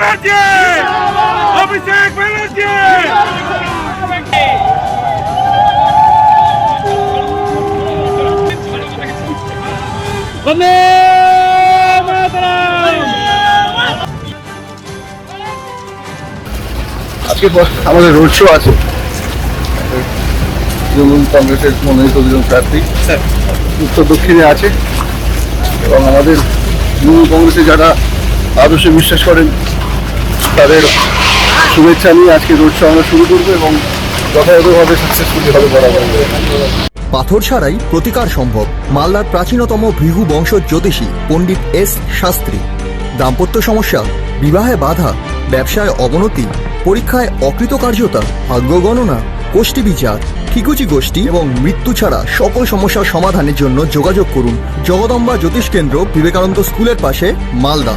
ব্যানার্জি অভিষেক ব্যানার্জি বন্দে আজকে আমাদের road show আছে। তৃণমূল কংগ্রেসের মনোনীত দুজন প্রার্থী। উত্তর দক্ষিণে আছে। এবং আমাদের তৃণমূল কংগ্রেসে যারা আদর্শে বিশ্বাস করেন তাদের শুভেচ্ছা নিয়ে আজকে রোড শো আমরা শুরু করব এবং যথাযথভাবে সাকসেসফুলি হবে পাথর ছাড়াই প্রতিকার সম্ভব। মালদার প্রাচীনতম ভৃগু বংশ জ্যোতিষী পণ্ডিত এস শাস্ত্রী। দাম্পত্য সমস্যা, বিবাহে বাধা, ব্যবসায় অবনতি, পরীক্ষায় অকৃতকার্যতা, ভাগ্য গণনা গোষ্ঠী বিচার, ঠিকুচি গোষ্ঠী এবং মৃত্যু ছাড়া সকল সমস্যার সমাধানের জন্য যোগাযোগ করুন জগদম্বা জ্যোতিষ কেন্দ্র বিবেকানন্দ স্কুলের পাশে, Malda.